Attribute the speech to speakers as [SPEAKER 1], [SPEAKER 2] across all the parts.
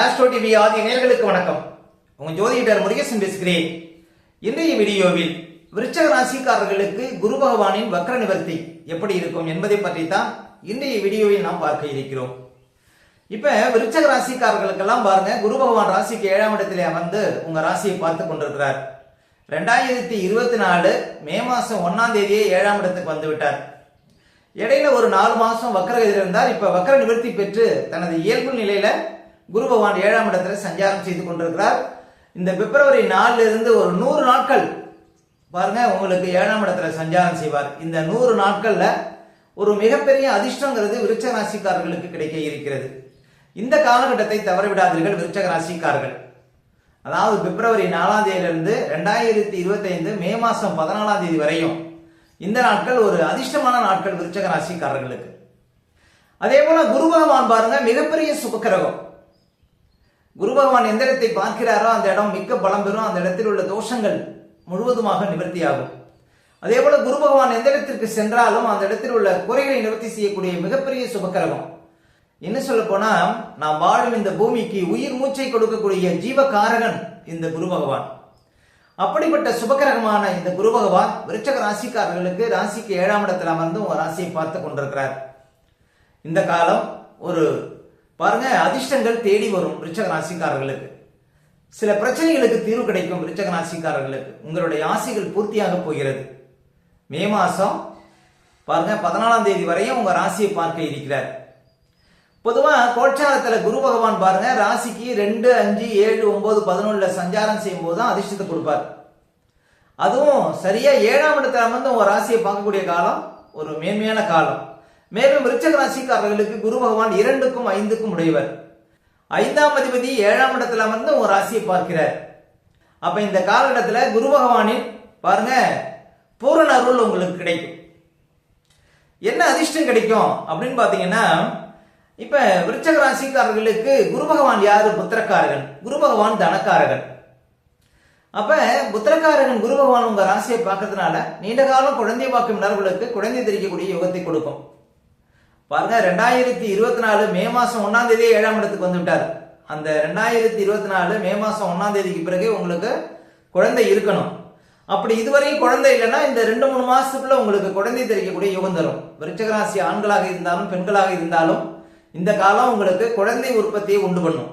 [SPEAKER 1] Astro TV ஆகிய நேர்களுக்கு வணக்கம். உங்க ஜோதிடர் முருகேசன் பேசுகிறேன். இன்றைய வீடியோவில் விருச்சக ராசிக்காரர்களுக்கு குரு பகவானின் வக்ர நிவர்த்தி எப்படி இருக்கும் என்பதை பற்றி தான் இன்றைய வீடியோவில் நாம் பார்க்க இருக்கிறோம். இப்ப விருச்சக ராசிக்காரர்களுக்கெல்லாம் பாருங்க குரு பகவான் ராசிக்கு ஏழாம் இடத்திலே அமர்ந்து உங்க ராசியை பார்த்து கொண்டிருக்கிறார். ரெண்டாயிரத்தி இருபத்தி நாலு மே மாசம் ஒன்னாம் தேதியே ஏழாம் இடத்துக்கு வந்து விட்டார். இடையில ஒரு நாலு மாசம் வக்கரகதியில் இருந்தார். இப்ப வக்கர நிவர்த்தி பெற்று தனது இயல்பு நிலையில குரு பகவான் ஏழாம் இடத்துல சஞ்சாரம் செய்து கொண்டிருக்கிறார். இந்த பிப்ரவரி நாலுல இருந்து ஒரு நூறு நாட்கள் பாருங்க உங்களுக்கு ஏழாம் இடத்துல சஞ்சாரம் செய்வார். இந்த நூறு நாட்கள்ல ஒரு மிகப்பெரிய அதிர்ஷ்டங்கிறது விருச்சக ராசிக்காரர்களுக்கு கிடைக்க இருக்கிறது. இந்த காலகட்டத்தை தவறவிடாதீர்கள் விருச்சக ராசிக்காரர்கள் அதாவது பிப்ரவரி நாலாம் தேதியிலிருந்து ரெண்டாயிரத்தி இருபத்தைந்து மே மாசம் பதினாலாம் தேதி வரையும் இந்த நாட்கள் ஒரு அதிர்ஷ்டமான நாட்கள் விருச்சக ராசிக்காரர்களுக்கு அதே போல குரு பகவான் பாருங்க மிகப்பெரிய சுபக்கிரகம். குரு பகவான் எந்த இடத்தை பார்க்கிறாரோ அந்த இடம் மிக்க பலம் பெறும். அந்த இடத்தில் உள்ள தோஷங்கள் முழுவதுமாக நிவர்த்தியாகும். அதே போல குரு பகவான் எந்த இடத்திற்கு சென்றாலும் அந்த இடத்தில் உள்ள குறைகளை நிவர்த்தி செய்யக்கூடிய மிகப்பெரிய சுபக்கரகம். என்ன சொல்ல போனா நாம் வாழும் இந்த பூமிக்கு உயிர் மூச்சை கொடுக்கக்கூடிய ஜீவகாரகன் இந்த குரு பகவான். அப்படிப்பட்ட சுபகிரகமான இந்த குரு பகவான் விருச்சக ராசிக்காரர்களுக்கு ராசிக்கு ஏழாம் இடத்துல அமர்ந்து உங்க ராசியை பார்த்து கொண்டிருக்கிறார். இந்த காலம் ஒரு பாருங்க அதிர்ஷ்டங்கள் தேடி வரும் ரிச்சக ராசிக்காரர்களுக்கு. சில பிரச்சனைகளுக்கு தீர்வு கிடைக்கும் ரிச்சக ராசிக்காரர்களுக்கு. உங்களுடைய ஆசைகள் பூர்த்தியாக போகிறது. மே மாசம் பாருங்க பதினாலாம் தேதி வரையும் உங்க ராசியை பார்க்க இருக்கிறார். பொதுவா கோட்சாரத்துல குரு பகவான் பாருங்க ராசிக்கு ரெண்டு அஞ்சு ஏழு ஒன்பது பதினொன்னுல சஞ்சாரம் செய்யும் போது தான் அதிர்ஷ்டத்தை கொடுப்பார். அதுவும் சரியா ஏழாம் இடத்துல அமர்ந்து உங்க ராசியை பார்க்கக்கூடிய காலம் ஒரு மேன்மையான காலம். மேலும் விருச்சக ராசிக்காரர்களுக்கு குரு பகவான் இரண்டுக்கும் ஐந்துக்கும் உடையவர். ஐந்தாம் அதிபதி ஏழாம் இடத்துல அமர்ந்து உங்க ராசியை பார்க்கிறார். அப்ப இந்த காலகட்டத்தில் குரு பகவானின் பாருங்க பூரண அருள் உங்களுக்கு கிடைக்கும். என்ன அதிர்ஷ்டம் கிடைக்கும் அப்படின்னு பாத்தீங்கன்னா இப்ப விருச்சக ராசிக்காரர்களுக்கு குரு பகவான் யாரு? புத்திரக்காரகன். குரு பகவான் தனக்காரகன். அப்ப புத்திரக்காரகன் குரு பகவான் உங்க ராசியை பார்க்கறதுனால நீண்ட காலம் குழந்தை பாக்கும் நபர்களுக்கு குழந்தை தெரிவிக்கக்கூடிய யோகத்தை கொடுக்கும். பாருங்க ரெண்டாயிரத்தி இருபத்தி நாலு மே மாசம் ஒன்னாம் தேதி ஏழாம் இடத்துக்கு வந்து விட்டார். அந்த ரெண்டாயிரத்தி இருபத்தி நாலு மே மாசம் ஒன்னாம் தேதிக்கு பிறகு உங்களுக்கு குழந்தை இருக்கணும். அப்படி இதுவரையும் குழந்தை இல்லைன்னா இந்த ரெண்டு மூணு மாசத்துக்குள்ள உங்களுக்கு குழந்தை தெரிவிக்கக்கூடிய யோகம் தரும். விருச்சகராசி ஆண்களாக இருந்தாலும் பெண்களாக இருந்தாலும் இந்த காலம் உங்களுக்கு குழந்தை உற்பத்தியை உண்டு பண்ணும்.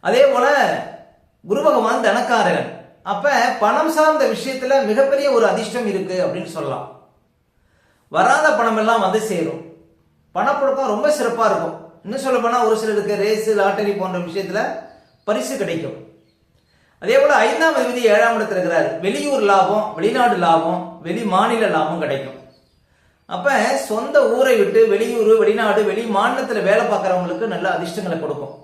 [SPEAKER 1] அதே போல குரு பகவான் தனக்காரகன். அப்ப பணம் சார்ந்த விஷயத்துல மிகப்பெரிய ஒரு அதிர்ஷ்டம் இருக்கு அப்படின்னு சொல்லலாம். வராத பணம் எல்லாம் வந்து சேரும். பணப்புழக்கம் ரொம்ப சிறப்பாக இருக்கும். இன்னும் சொல்ல போனால் ஒரு சிலருக்கு ரேஸு லாட்டரி போன்ற விஷயத்தில் பரிசு கிடைக்கும். அதே போல் ஐந்தாம் அதிபதி ஏழாம் இடத்துல இருக்கிறார். வெளியூர் லாபம் வெளிநாடு லாபம் வெளி மாநில லாபம் கிடைக்கும். அப்போ சொந்த ஊரை விட்டு வெளியூர் வெளிநாடு வெளி மாநிலத்தில் வேலை பார்க்குறவங்களுக்கு நல்ல அதிர்ஷ்டங்களை கொடுக்கும்.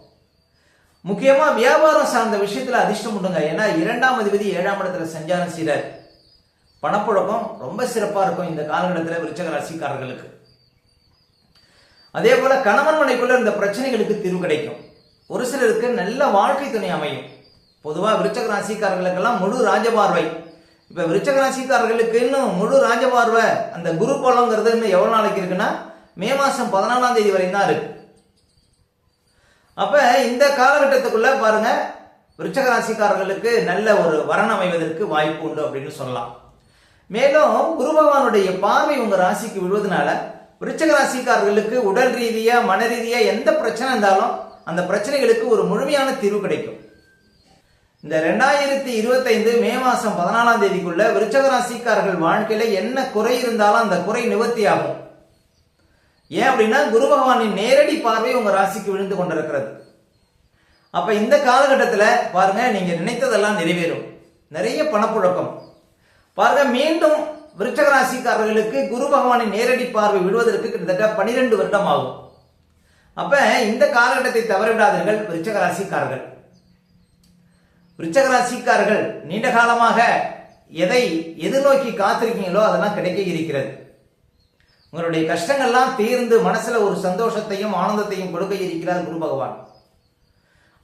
[SPEAKER 1] முக்கியமாக வியாபாரம் சார்ந்த விஷயத்தில் அதிர்ஷ்டம் உண்டுங்க. ஏன்னா இரண்டாம் அதிபதி ஏழாம் இடத்துல சஞ்சாரம் செய்கிறார் பணப்புழக்கம் ரொம்ப சிறப்பாக இருக்கும் இந்த காலகட்டத்தில் விருச்சக ராசிக்காரர்களுக்கு அதே போல கணவன் மனைக்குள்ள இந்த பிரச்சனைகளுக்கு தீர்வு கிடைக்கும். ஒரு சிலருக்கு நல்ல வாழ்க்கை துணை அமையும். பொதுவாக விருச்சக ராசிக்காரர்களுக்கெல்லாம் முழு ராஜபார்வை. இப்போ விருச்சக ராசிக்காரர்களுக்கு இன்னும் முழு ராஜபார்வை அந்த குரு பலங்கிறது இன்னும் எவ்வளோ நாளைக்கு இருக்குன்னா மே மாதம் பதினாலாம் தேதி வரையும் தான் இருக்கு. அப்போ இந்த காலகட்டத்துக்குள்ள பாருங்க விருச்சக ராசிக்காரர்களுக்கு நல்ல ஒரு வரன் அமைவதற்கு வாய்ப்பு உண்டு அப்படின்னு சொல்லலாம். மேலும் குரு பகவானுடைய பார்வை உங்க ராசிக்கு விழுவதனால விருச்சக ராசிக்காரர்களுக்கு உடல் ரீதியா மன ரீதியா எந்த பிரச்சனை இருந்தாலும் அந்த பிரச்சனைகளுக்கு ஒரு முழுமையான தீர்வு கிடைக்கும். இந்த ரெண்டாயிரத்தி இருபத்தைந்து மே மாசம் பதினாலாம் தேதிக்குள்ள விருச்சக ராசிக்காரர்கள் வாழ்க்கையில என்ன குறை இருந்தாலும் அந்த குறை நிவர்த்தி ஆகும். ஏன் அப்படின்னா குரு பகவானின் நேரடி பார்வை உங்க ராசிக்கு விழுந்து கொண்டிருக்கிறது. அப்ப இந்த காலகட்டத்தில் பாருங்க நீங்க நினைத்ததெல்லாம் நிறைவேறும். நிறைய பணப்புழக்கம். பாருங்க மீண்டும் விருச்சக ராசிக்காரர்களுக்கு குரு பகவானின் நேரடி பார்வை விடுவதற்கு கிட்டத்தட்ட பனிரெண்டு வருடம் ஆகும் அப்ப இந்த காலகட்டத்தை தவறவிடாதீர்கள் விருச்சக ராசிக்காரர்கள் விருச்சக ராசிக்காரர்கள் நீண்ட காலமாக எதை எதிர்நோக்கி காத்திருக்கீங்களோ அதெல்லாம் கிடைக்க இருக்கிறது. உங்களுடைய கஷ்டங்கள்லாம் தீர்ந்து மனசுல ஒரு சந்தோஷத்தையும் ஆனந்தத்தையும் கொடுக்க இருக்கிறார் குரு பகவான்.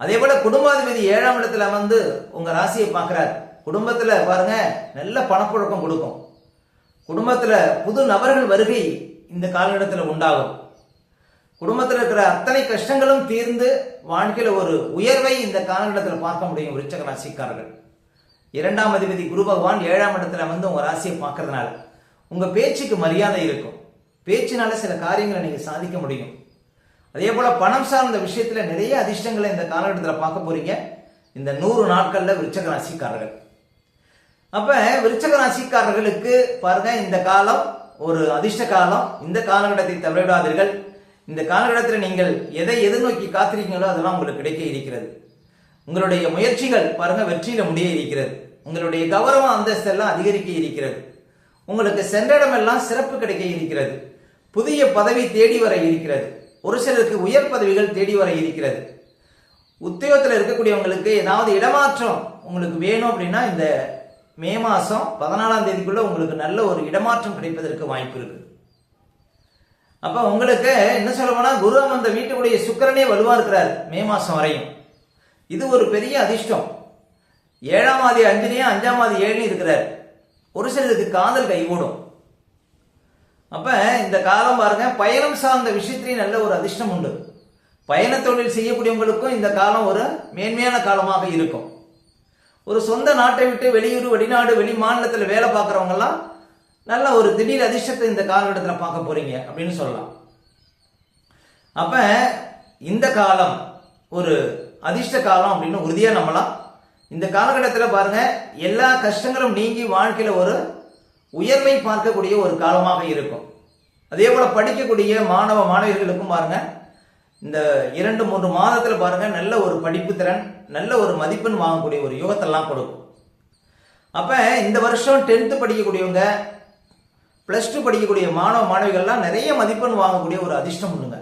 [SPEAKER 1] அதே போல குடும்பாதிபதி ஏழாம் இடத்துல வந்து உங்க ராசியை பார்க்கிறார். குடும்பத்தில் பாருங்க நல்ல பணப்புழக்கம் கொடுக்கும். குடும்பத்தில் புது நபர்கள் வருகை இந்த காலகட்டத்தில் உண்டாகும். குடும்பத்தில் இருக்கிற அத்தனை கஷ்டங்களும் தீர்ந்து வாழ்க்கையில் ஒரு உயர்வை இந்த காலகட்டத்தில் பார்க்க முடியும் விருச்சக ராசிக்காரர்கள். இரண்டாம் அதிபதி குரு பகவான் ஏழாம் இடத்துல வந்து உங்கள் ராசியை பார்க்கறதுனால உங்கள் பேச்சுக்கு மரியாதை இருக்கும். பேச்சினால சில காரியங்களை நீங்கள் சாதிக்க முடியும். அதே போல பணம் சார்ந்த விஷயத்தில் நிறைய அதிர்ஷ்டங்களை இந்த காலகட்டத்தில் பார்க்க போறீங்க. இந்த நூறு நாட்களில் விருச்சக ராசிக்காரர்கள். அப்ப விருச்சக ராசிக்காரர்களுக்கு பாருங்க இந்த காலம் ஒரு அதிர்ஷ்ட காலம். இந்த காலகட்டத்தை தவறவிடாதீர்கள் இந்த காலகட்டத்தில் நீங்கள் எதை எதிர்நோக்கி காத்திருக்கீங்களோ அதெல்லாம் உங்களுக்கு கிடைக்க இருக்கிறது. உங்களுடைய முயற்சிகள் பாருங்க வெற்றியில முடிய இருக்கிறது. உங்களுடைய கௌரவ அந்தஸ்து எல்லாம் அதிகரிக்க இருக்கிறது. உங்களுக்கு சென்ற இடமெல்லாம் சிறப்பு கிடைக்க இருக்கிறது. புதிய பதவி தேடி வர இருக்கிறது. ஒரு சிலருக்கு உயர் பதவிகள் தேடி வர இருக்கிறது. உத்தியோகத்தில் இருக்கக்கூடியவங்களுக்கு ஏதாவது இடமாற்றம் உங்களுக்கு வேணும் அப்படின்னா இந்த மே மாதம் பதினாலாம் தேதிக்குள்ள உங்களுக்கு நல்ல ஒரு இடமாற்றம் கிடைப்பதற்கு வாய்ப்பு இருக்கு. அப்ப உங்களுக்கு என்ன சொல்ல போனா குரு அந்த வீட்டுக்குடைய சுக்கிரனே வலுவா இருக்கிறார் மே மாசம் வரையும். இது ஒரு பெரிய அதிர்ஷ்டம். ஏழாம் ஆதி அஞ்சுலையும் அஞ்சாம் ஆதி ஏழுலையும் இருக்கிறார். ஒரு சிலருக்கு காதல் கைகூடும் அப்ப இந்த காலம் பாருங்க பயணம் சார்ந்த விஷயத்திலையும் நல்ல ஒரு அதிர்ஷ்டம் உண்டு. பயண தொழில் செய்யக்கூடியவங்களுக்கும் இந்த காலம் ஒரு மேன்மையான காலமாக இருக்கும். ஒரு சொந்த நாட்டை விட்டு வெளியூர் வெளிநாடு வெளி மாநிலத்தில் வேலை பார்க்குறவங்கெல்லாம் நல்ல ஒரு திடீர் அதிர்ஷ்டத்தை இந்த காலகட்டத்தில் பார்க்க போறீங்க அப்படின்னு சொல்லலாம். அப்ப இந்த காலம் ஒரு அதிர்ஷ்ட காலம் அப்படின்னு உறுதியாக நம்பலாம். இந்த காலகட்டத்தில் பாருங்க எல்லா கஷ்டங்களும் நீங்கி வாழ்க்கையில் ஒரு உயர்வை பார்க்கக்கூடிய ஒரு காலமாக இருக்கும். அதே போல படிக்கக்கூடிய மாணவ மாணவிகளுக்கும் பாருங்கள் இந்த இரண்டு மூன்று மாதத்தில் பாருங்க நல்ல ஒரு படிப்பு திறன் நல்ல ஒரு மதிப்பெண் வாங்கக்கூடிய ஒரு யுகத்தெல்லாம் கொடுக்கும். அப்ப இந்த வருஷம் டென்த்து படிக்கக்கூடியவங்க பிளஸ் டூ படிக்கக்கூடிய மாணவ மாணவிகள்லாம் நிறைய மதிப்பெண் வாங்கக்கூடிய ஒரு அதிர்ஷ்டம் பண்ணுங்க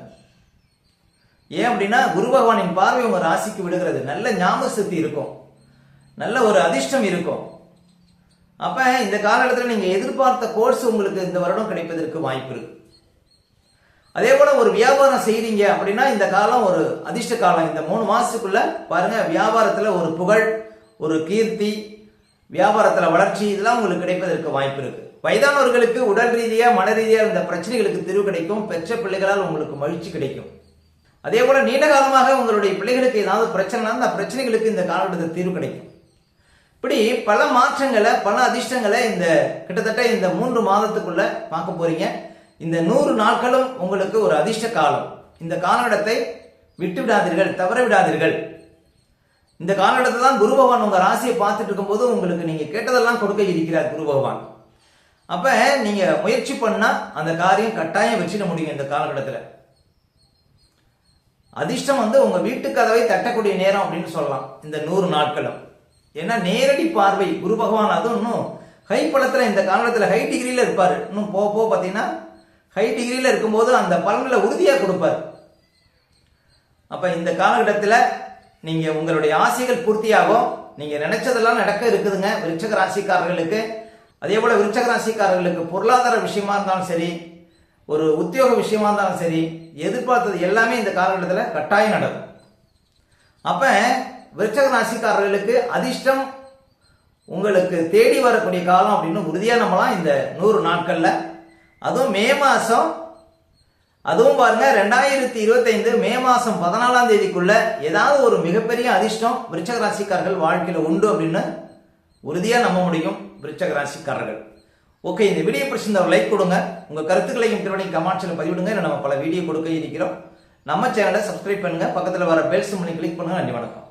[SPEAKER 1] ஏன் அப்படின்னா குரு பகவானின் பார்வை உங்க ராசிக்கு விடுகிறது. நல்ல ஞாபக சக்தி இருக்கும். நல்ல ஒரு அதிர்ஷ்டம் இருக்கும். அப்ப இந்த காலகட்டத்தில் நீங்க எதிர்பார்த்த கோர்ஸ் உங்களுக்கு இந்த வருடம் கிடைப்பதற்கு வாய்ப்பு இருக்கு. அதே போல ஒரு வியாபாரம் செய்கிறீங்க அப்படின்னா இந்த காலம் ஒரு அதிர்ஷ்ட காலம். இந்த மூணு மாசத்துக்குள்ள பாருங்க வியாபாரத்துல ஒரு புகழ் ஒரு கீர்த்தி வியாபாரத்துல வளர்ச்சி இதெல்லாம் உங்களுக்கு கிடைப்பதற்கு வாய்ப்பு இருக்கு. வயதானவர்களுக்கு உடல் ரீதியா மன ரீதியா இந்த பிரச்சனைகளுக்கு தீர்வு கிடைக்கும். பெற்ற பிள்ளைகளால் உங்களுக்கு மகிழ்ச்சி கிடைக்கும். அதே போல நீண்ட காலமாக உங்களுடைய பிள்ளைகளுக்கு ஏதாவது பிரச்சனைனா அந்த பிரச்சனைகளுக்கு இந்த காலகட்டத்தில் தீர்வு கிடைக்கும். இப்படி பல மாற்றங்களை பல அதிர்ஷ்டங்களை இந்த கிட்டத்தட்ட இந்த மூன்று மாதத்துக்குள்ள பார்க்க போறீங்க. இந்த நூறு நாட்களும் உங்களுக்கு ஒரு அதிர்ஷ்ட காலம். இந்த காலகட்டத்தை விட்டு விடாதீர்கள் தவற விடாதீர்கள் இந்த காலகட்டத்தை தான் குரு பகவான் உங்கள் ராசியை பார்த்துட்டு இருக்கும்போது உங்களுக்கு நீங்கள் கேட்டதெல்லாம் கொடுக்க இருக்கிறார் குரு பகவான். அப்போ நீங்கள் முயற்சி பண்ணா அந்த காரியம் கட்டாயம் வச்சிட முடியும் இந்த காலகட்டத்தில். அதிர்ஷ்டம் வந்து உங்கள் வீட்டு கதவை தட்டக்கூடிய நேரம் அப்படின்னு சொல்லலாம் இந்த நூறு நாட்களும். ஏன்னா நேரடி பார்வை குரு பகவான் அதுவும் இன்னும் ஹை பலத்துல இந்த காலகட்டத்தில் ஹை டிகிரியில் இருப்பார். இன்னும் போக போக பார்த்தீங்கன்னா ஹை டிகிரியில் இருக்கும்போது அந்த பலன்களை உறுதியாக கொடுப்பார். அப்போ இந்த காலகட்டத்தில் நீங்கள் உங்களுடைய ஆசைகள் பூர்த்தியாகும். நீங்கள் நினைச்சதெல்லாம் நடக்க இருக்குதுங்க. விருட்சக ராசிக்காரர்களுக்கு அதே போல் விருட்சக ராசிக்காரர்களுக்கு பொருளாதார விஷயமா இருந்தாலும் சரி ஒரு உத்தியோக விஷயமா இருந்தாலும் சரி எதிர்பார்த்தது எல்லாமே இந்த காலகட்டத்தில் கட்டாயம் நடக்கும். அப்போ விருட்சக ராசிக்காரர்களுக்கு அதிர்ஷ்டம் உங்களுக்கு தேடி வரக்கூடிய காலம் அப்படின்னு உறுதியாக நம்மளாம் இந்த நூறு நாட்களில் அதுவும் மே மாதம் அதுவும் பாருங்க ரெண்டாயிரத்தி இருபத்தைந்து மே மாதம் பதினாலாம் தேதிக்குள்ள ஏதாவது ஒரு மிகப்பெரிய அதிர்ஷ்டம் விருச்சக ராசிக்காரர்கள் உண்டு அப்படின்னு உறுதியாக நம்ப முடியும் விருச்சக ராசிக்காரர்கள். ஓகே இந்த வீடியோ பிடிச்சிருந்த ஒரு லைக் கொடுங்க. உங்கள் கருத்துக்களையும் திருவனையும் கமெண்ட்ஸ்ல பதிவிடுங்க. இல்லை நம்ம பல வீடியோ கொடுக்க இருக்கிறோம். நம்ம சேனலை சப்ஸ்கிரைப் பண்ணுங்கள் பக்கத்தில் வர பெல் மணி கிளிக் பண்ணுங்கள் நன்றி வணக்கம்.